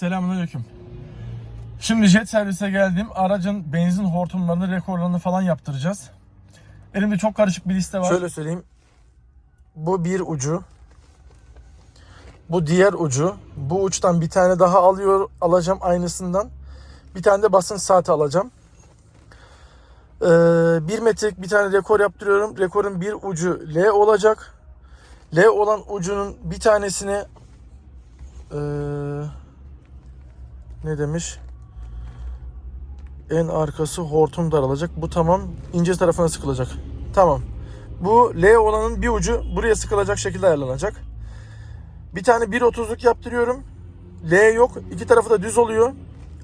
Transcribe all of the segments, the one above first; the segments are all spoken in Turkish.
Selamünaleyküm. Şimdi jet servise geldim. Aracın benzin hortumlarını, rekorlarını falan yaptıracağız. Elimde çok karışık bir liste var. Şöyle söyleyeyim. Bu bir ucu. Bu diğer ucu. Bu uçtan bir tane daha alıyor alacağım aynısından. Bir tane de basınç saati alacağım. Ee, bir metrelik bir tane rekor yaptırıyorum. Rekorun bir ucu L olacak. L olan ucunun bir tanesini ee, ne demiş? En arkası hortum daralacak. Bu tamam. ince tarafına sıkılacak. Tamam. Bu L olanın bir ucu buraya sıkılacak şekilde ayarlanacak. Bir tane 1.30'luk yaptırıyorum. L yok. İki tarafı da düz oluyor.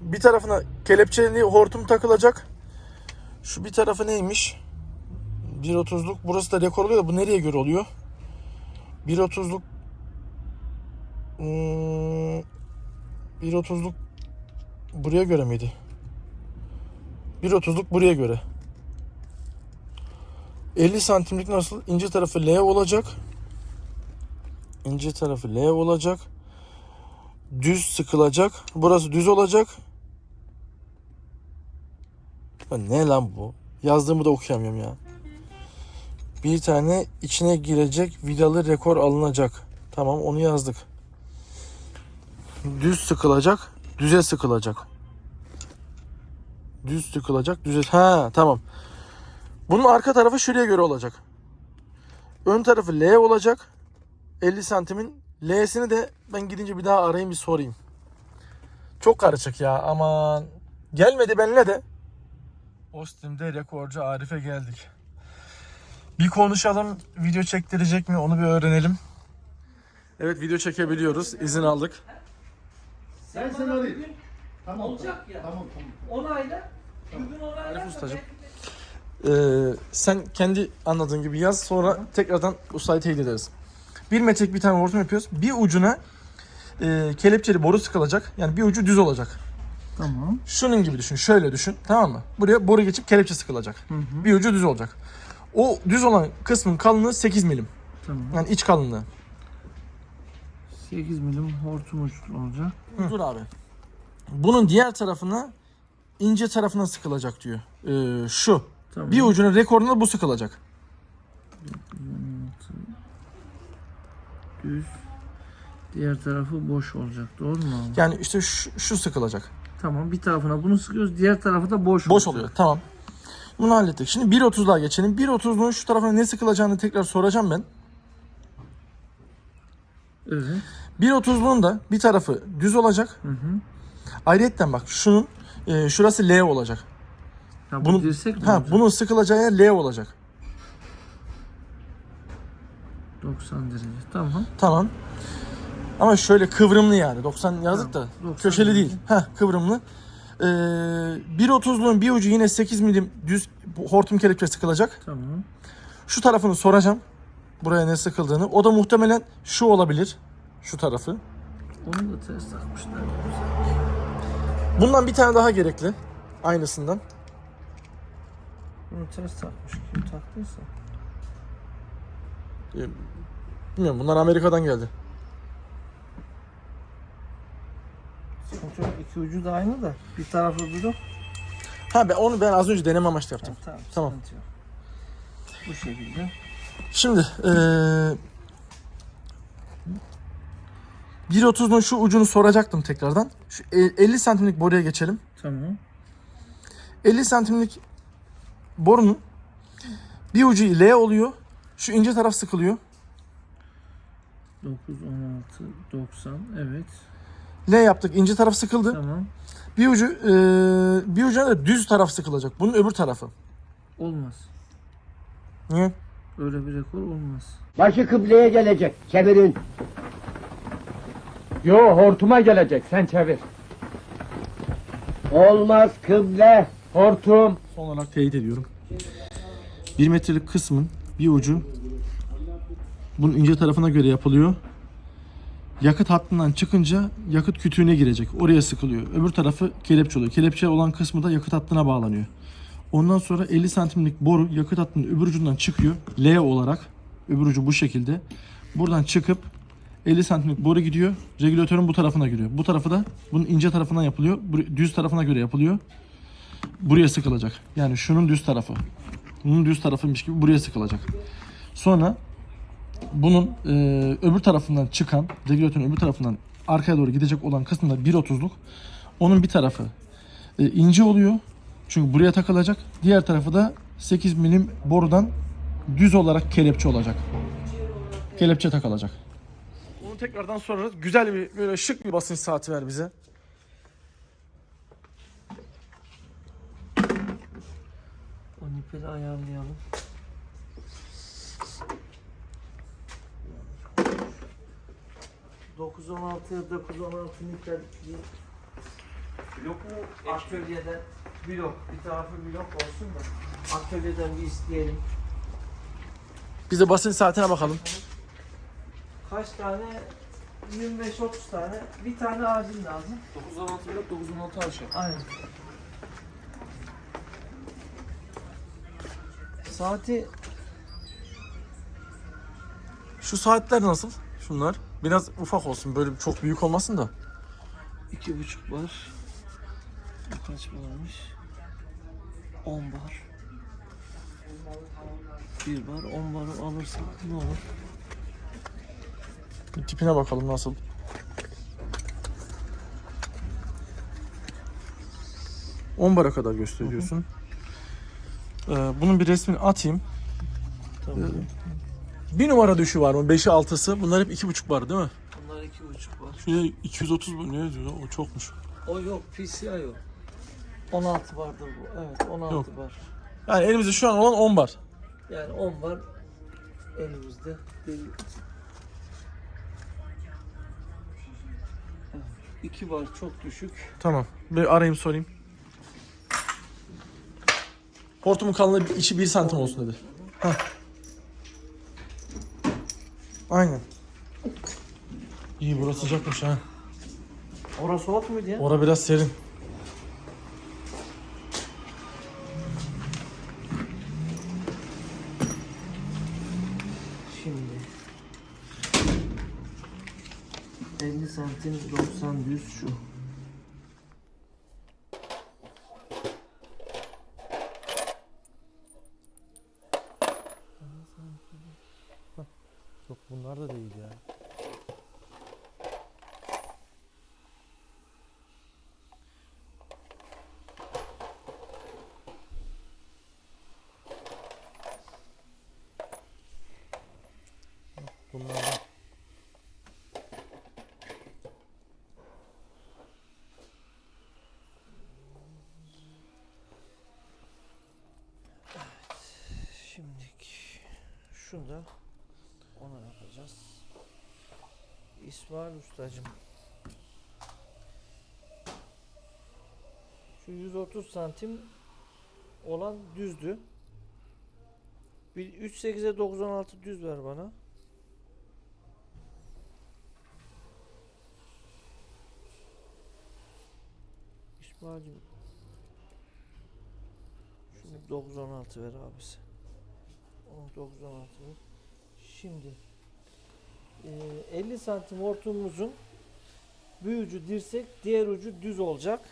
Bir tarafına kelepçeli hortum takılacak. Şu bir tarafı neymiş? 1.30'luk. Burası da rekor oluyor da bu nereye göre oluyor? 1.30'luk hmm, 1.30'luk buraya göre miydi? 1.30'luk buraya göre. 50 santimlik nasıl? İnce tarafı L olacak. İnce tarafı L olacak. Düz sıkılacak. Burası düz olacak. Ya ne lan bu? Yazdığımı da okuyamıyorum ya. Bir tane içine girecek vidalı rekor alınacak. Tamam onu yazdık. Düz sıkılacak. Düze sıkılacak. Düz sıkılacak. Düze... Ha tamam. Bunun arka tarafı şuraya göre olacak. Ön tarafı L olacak. 50 santimin L'sini de ben gidince bir daha arayayım bir sorayım. Çok karışık ya aman. Gelmedi benimle de. Ostim'de rekorcu Arif'e geldik. Bir konuşalım. Video çektirecek mi onu bir öğrenelim. Evet video çekebiliyoruz. İzin aldık. Ben seni arayayım. Tamam. Olacak ya. Tamam tamam. Onayla. Bugün onayla. Arif ustacığım. Ee, sen kendi anladığın gibi yaz sonra tekrardan ustayı teyit ederiz. Bir metrelik bir tane hortum yapıyoruz. Bir ucuna e, kelepçeli boru sıkılacak. Yani bir ucu düz olacak. Tamam. Şunun gibi düşün. Şöyle düşün. Tamam mı? Buraya boru geçip kelepçe sıkılacak. Bir ucu düz olacak. O düz olan kısmın kalınlığı 8 milim. Tamam. Yani iç kalınlığı. 8 milim hortum uçlu olacak. Dur abi. Bunun diğer tarafına ince tarafına sıkılacak diyor. Ee, şu. Tamam. Bir ucuna rekoruna bu sıkılacak. düz. Diğer tarafı boş olacak. Doğru mu abi? Yani işte şu, şu sıkılacak. Tamam. Bir tarafına bunu sıkıyoruz. Diğer tarafı da boş Boş olacak. oluyor. Tamam. Bunu hallettik. Şimdi 1.30'luğa geçelim. 1.30'luğun şu tarafına ne sıkılacağını tekrar soracağım ben. Evet. 1.30'luğun da bir tarafı düz olacak. Hı hı. Ayrıyetten bak şunun e, şurası L olacak. Ha, bu Bunun, dirsek mi ha, olacak? bunun sıkılacağı yer L olacak. 90 derece. Tamam. Tamam. Ama şöyle kıvrımlı yani. 90 yazdık da Tamam, 90 köşeli derece. değil. Heh, kıvrımlı. Ee, 1.30'luğun bir ucu yine 8 milim düz hortum kelepçe sıkılacak. Tamam. Şu tarafını soracağım. Buraya ne sıkıldığını. O da muhtemelen şu olabilir. Şu tarafı. Onu da ters takmışlar. Bundan bir tane daha gerekli. Aynısından. Bunu ters takmış. Kim taktıysa. Ee, Bilmiyorum bunlar Amerika'dan geldi. Sıkıntı yok. İki ucu da aynı da. Bir tarafı da. Ha ben onu ben az önce deneme amaçlı yaptım. Tamam. Tamam. Yok. Bu şekilde. Şimdi ee, 1.30'un şu ucunu soracaktım tekrardan. Şu e- 50 santimlik boruya geçelim. Tamam. 50 santimlik borunun bir ucu L oluyor. Şu ince taraf sıkılıyor. 9, 16, 90. Evet. L yaptık. ince taraf sıkıldı. Tamam. Bir ucu e, bir ucuna da düz taraf sıkılacak. Bunun öbür tarafı. Olmaz. Niye? Öyle bir rekor olmaz. Başı kıbleye gelecek. Çevirin. Yo hortuma gelecek sen çevir. Olmaz kıble. Hortum. Son olarak teyit ediyorum. 1 metrelik kısmın bir ucu bunun ince tarafına göre yapılıyor. Yakıt hattından çıkınca yakıt kütüğüne girecek. Oraya sıkılıyor. Öbür tarafı kelepçe oluyor. Kelepçe olan kısmı da yakıt hattına bağlanıyor. Ondan sonra 50 santimlik boru yakıt hattının öbür ucundan çıkıyor. L olarak. Öbür ucu bu şekilde. Buradan çıkıp 50 santimlik boru gidiyor. Regülatörün bu tarafına giriyor. Bu tarafı da bunun ince tarafından yapılıyor. Düz tarafına göre yapılıyor. Buraya sıkılacak. Yani şunun düz tarafı. Bunun düz tarafıymış gibi buraya sıkılacak. Sonra bunun e, öbür tarafından çıkan, regülatörün öbür tarafından arkaya doğru gidecek olan kısmında 1.30'luk. Onun bir tarafı e, ince oluyor. Çünkü buraya takılacak. Diğer tarafı da 8 milim borudan düz olarak kelepçe olacak. Kelepçe takılacak. Tekrardan sorarız. Güzel bir böyle şık bir basınç saati ver bize. O nipeli ayarlayalım. Dokuz on altıya dokuz on altı nipel blok mu atölyeden blok bir tarafı blok olsun da atölyeden bir isteyelim. Bize basınç saatine bakalım. Kaç tane? 25-30 tane. Bir tane acil lazım. 916 blok 916 aşağı. Aynen. Saati Şu saatler nasıl? Şunlar. Biraz ufak olsun. Böyle çok büyük olmasın da. iki buçuk var. Kaç varmış? 10 var. Bir var. 10 var alırsak ne olur? Bir tipine bakalım nasıl. On bara kadar gösteriyorsun. Ee, bunun bir resmini atayım. Tamam. Bir numara düşü var mı? Beşi altısı. Bunlar hep iki buçuk var değil mi? Bunlar iki buçuk var. Şuraya 230 bu ne yazıyor? O çokmuş. O yok. PCI yok. 16 vardır bu. Evet 16 Yok. var. Yani elimizde şu an olan 10 bar. Yani 10 var elimizde. Değil. 2 var çok düşük. Tamam. Bir arayayım sorayım. Hortumun kalınlığı içi 1 santim olsun dedi. Hah. Aynen. İyi burası sıcakmış ha. Orası soğuk muydu ya? Ora biraz serin. Şimdi 50 santim 90 düz şu. Yok bunlar da değil ya. Bunlar da. Şimdilik şunu da ona yapacağız. İsmail Ustacım. Şu 130 santim olan düzdü. Bir 3.8'e 916 düz ver bana. İsmail'cim şunu 916 ver abisi. 916 ver. Şimdi eee, 50 santim hortumumuzun bir ucu dirsek diğer ucu düz olacak.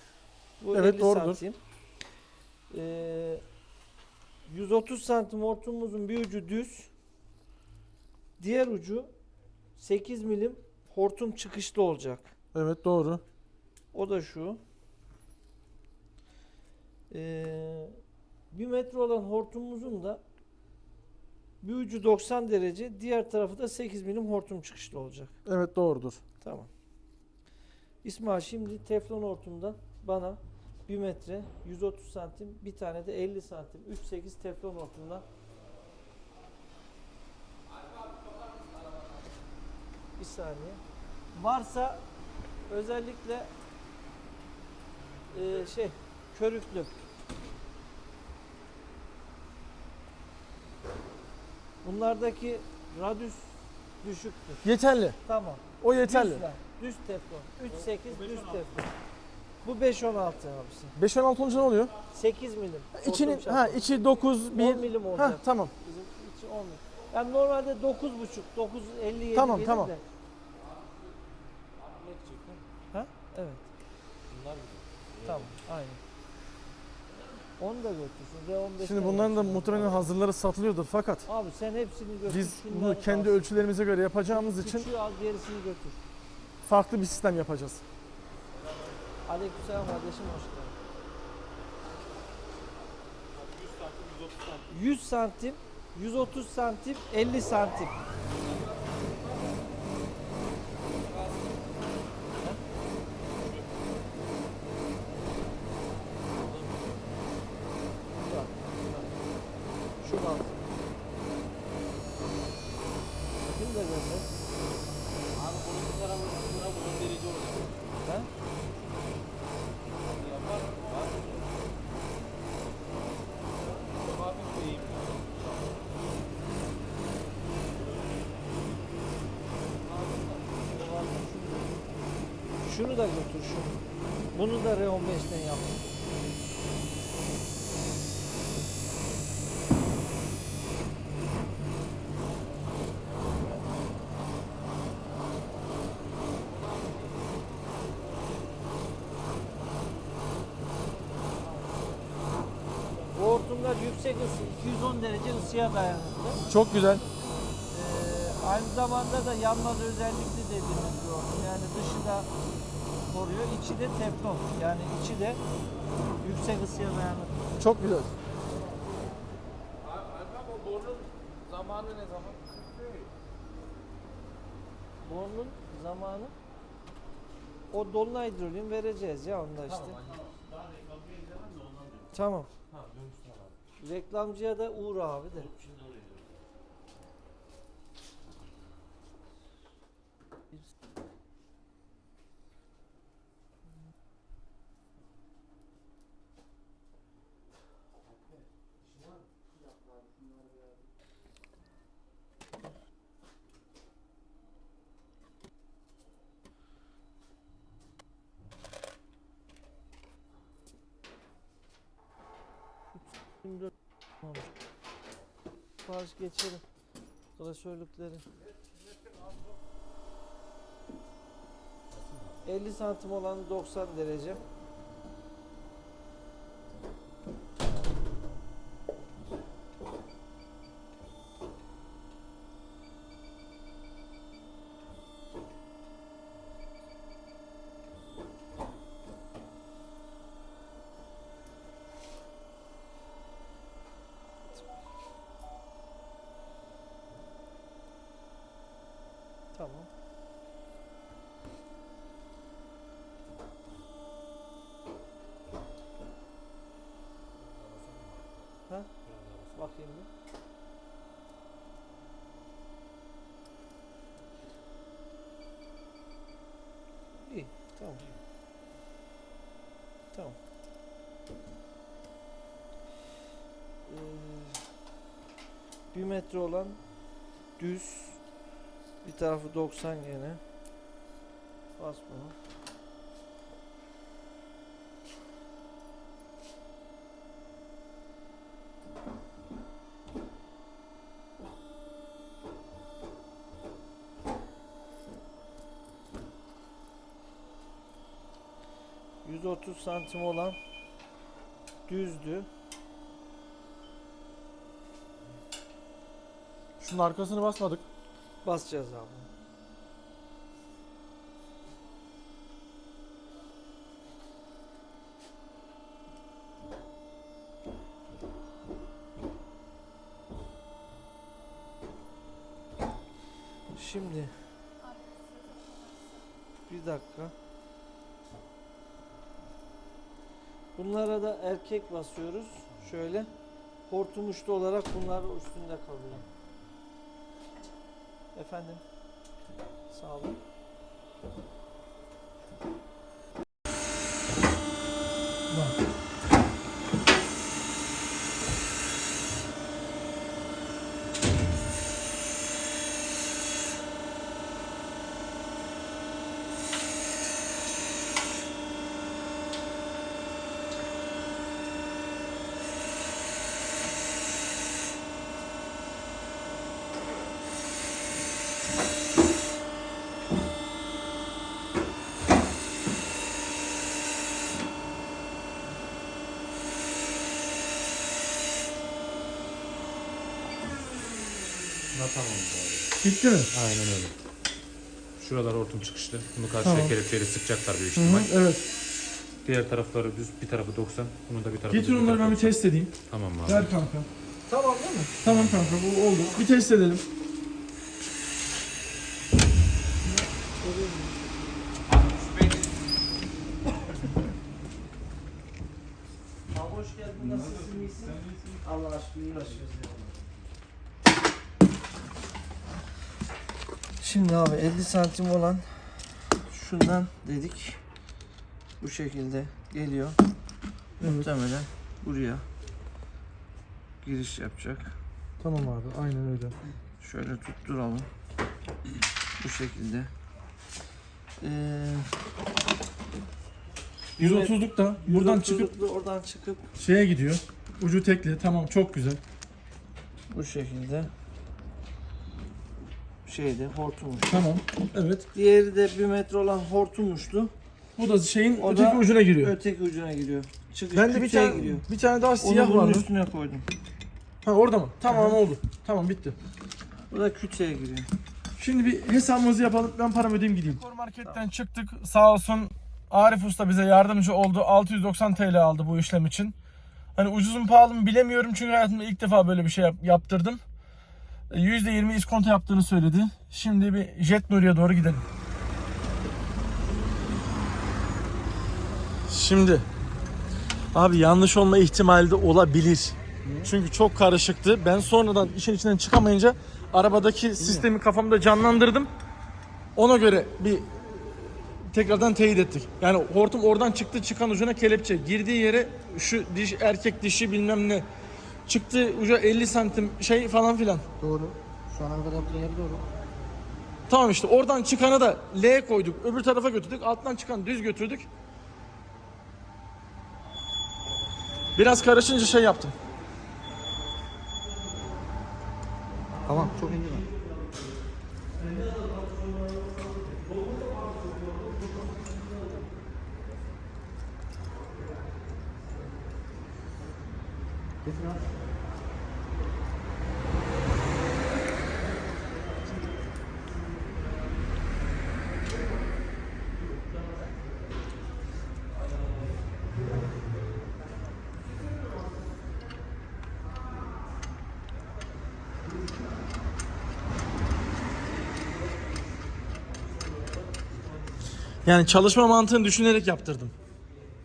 Bu Evet, 50 doğrudur. santim. Eee, 130 santim hortumumuzun bir ucu düz. Diğer ucu 8 milim hortum çıkışlı olacak. Evet doğru. O da şu. Ee, bir metre olan hortumumuzun da bir ucu 90 derece, diğer tarafı da 8 milim hortum çıkışlı olacak. Evet doğrudur. Tamam. İsmail şimdi teflon hortumdan bana 1 metre 130 santim bir tane de 50 santim 3.8 teflon hortumdan bir saniye. Varsa özellikle eee, şey körüklü Bunlardaki radius düşüktür. Yeterli. Tamam. O yeterli. Düz, lan, düz teflon. 3.8 düz teflon. Bu 5.16 abisi. 5-16 olunca ne oluyor? 8 milim. İçinin, ha, içi 9, 1. 10 milim olacak. Ha, tamam. Bizim içi 10 milim. Yani normalde 9.5, 9.57 Tamam, milim tamam. de. Ha? Evet. Bunlar gibi. Tamam, aynen. Onu da götürsün. R15 Şimdi bunların da muhtemelen hazırları satılıyordur fakat Abi sen hepsini götür. biz şunları bunu kendi kalsın. ölçülerimize göre yapacağımız için Küçüğü al gerisini götür. farklı bir sistem yapacağız. Aleykümselam kardeşim hoş geldin. 100 santim, 130 santim, 50 santim. Bak, bak. Şu kalsın. Kim de gönder? Abi bunun bu tarafı buna bunun derici olacak. Ha? Yapar. Var. Çok hafif değil. Şunu da götür şunu. Bunu da R15'ten yap. Bu hortumlar yüksek ısı, 210 derece ısıya dayanıklı. Çok güzel. Ee, aynı zamanda da yanmaz özellikli dediğimiz bir hortum. Yani dışı da koruyor, içi de teflon. Yani içi de yüksek ısıya dayanıklı. Çok güzel. Alpam o borunun zamanı ne zaman? Borunun zamanı o dolunay hidroliğin vereceğiz ya onda işte. Tamam. Reklamcıya da uğra abi de. Şimdi Tamam. Sipariş geçelim. Klasörlükleri. 50 santim olanı 90 derece. Tamam. Ha? Bir. İyi, tamam. Tamam. Ee, bir metre olan düz bir tarafı 90 gene. Bas bunu. ...130 santim olan... ...düzdü. Şunun arkasını basmadık. Basacağız abi. Şimdi bir dakika. Bunlara da erkek basıyoruz. Şöyle hortum uçlu olarak bunlar üstünde kalıyor. Efendim. Sağ olun. Tamam abi. Bitti mi? Aynen öyle. Şuralar hortum çıkışlı. Bunu karşıya Tamam. kelepçeyle sıkacaklar büyük Hı hı, ihtimal. evet. Diğer tarafları düz, bir tarafı 90. Bunun da bir tarafı Getir düz, bir onları ben tarafı bir test edeyim. 90. Tamam abi. Ver kanka. Tamam değil mi? Tamam kanka bu oldu. Bir test edelim. Abi hoş geldin. Nasılsın? iyisin? Allah aşkına uğraşıyoruz ya. Şimdi abi 50 santim olan şundan dedik. Bu şekilde geliyor. Muhtemelen buraya giriş yapacak. Tamam abi aynen öyle. Şöyle tutturalım. Bu şekilde. Ee, 130'luk da buradan çıkıp 130'luklu oradan çıkıp şeye gidiyor. Ucu tekli. Tamam çok güzel. bu şekilde şeyde hortummuş. Tamam. Evet. Diğeri de bir metre olan hortummuştu. Bu da şeyin O öteki da ucuna giriyor. Öteki ucuna giriyor. Çıkış Ben de bir tane giriyor. bir tane daha Onu siyah bunun vardı. üstüne koydum. Ha orada mı? Tamam oldu. Tamam bitti. Bu da kütüğe giriyor. Şimdi bir hesabımızı yapalım. Ben paramı ödeyeyim gideyim. Marketten çıktık. Sağ olsun Arif Usta bize yardımcı oldu. 690 TL aldı bu işlem için. Hani ucuz mu pahalı mı bilemiyorum çünkü hayatımda ilk defa böyle bir şey yap- yaptırdım. E, %20 iskonto yaptığını söyledi. Şimdi bir Jet Nuri'ye doğru gidelim. Şimdi abi yanlış olma ihtimali de olabilir. Çünkü çok karışıktı. Ben sonradan işin içinden çıkamayınca arabadaki sistemi kafamda canlandırdım. Ona göre bir tekrardan teyit ettik. Yani hortum oradan çıktı çıkan ucuna kelepçe. Girdiği yere şu diş erkek dişi bilmem ne. Çıktı uca 50 santim şey falan filan. Doğru. Şu ana kadar yaptığın yer doğru. Tamam işte oradan çıkanı da L koyduk. Öbür tarafa götürdük. Alttan çıkan düz götürdük. Biraz karışınca şey yaptım. Tamam çok ince. Getir abi. Yani çalışma mantığını düşünerek yaptırdım.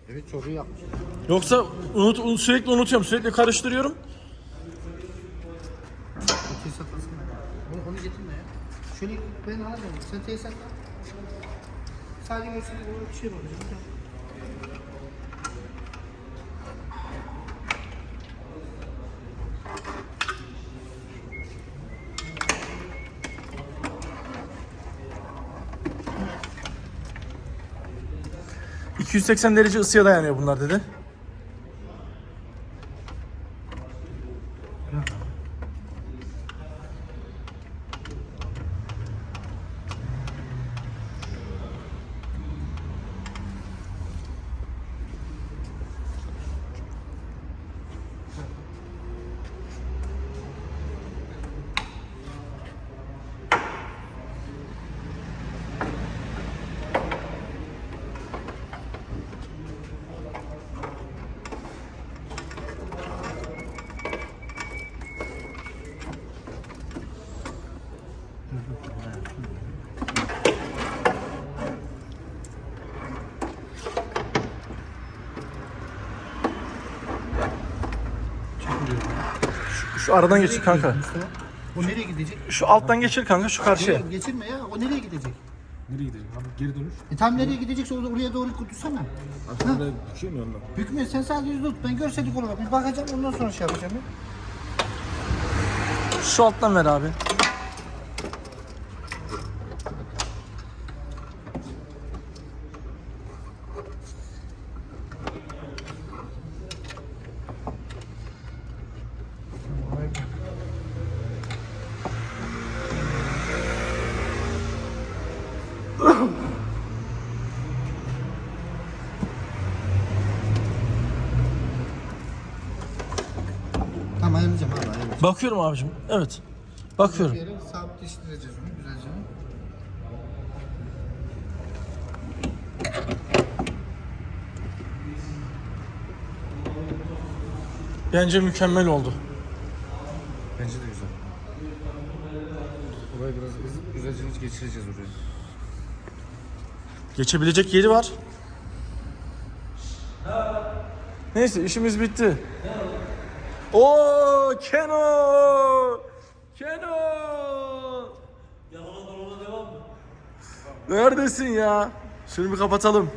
Evet çok iyi yapmış. Yoksa unut, un- sürekli unutuyorum, sürekli karıştırıyorum. Tesisat nasıl? Onu, onu getirme ya. Şöyle ben alacağım. Sen al. Sadece bir şey bakacağım. Hı. 280 derece ısıya dayanıyor bunlar dedi. Şu, aradan geçir kanka. O nereye gidecek? Şu alttan geçir kanka şu karşıya. Geçirme ya. O nereye gidecek? Nereye gidecek abi? Geri dönüş. E tam nereye gidecekse orada oraya doğru tutsana. Aslında şey mi ondan? Bükme sen sadece yüzde tut. Ben görsellik olarak bir bakacağım ondan sonra şey yapacağım. ya. Şu alttan ver abi. Bakıyorum abicim. Evet. Bakıyorum. Bir yere sabitleştireceğiz onu güzelce. Bence mükemmel oldu. Bence de güzel. Olay biraz hızlı, güzelce geçireceğiz oraya. Geçebilecek yeri var. Neyse işimiz bitti. Oo Keno! Keno! Neredesin ya? Şunu bir kapatalım.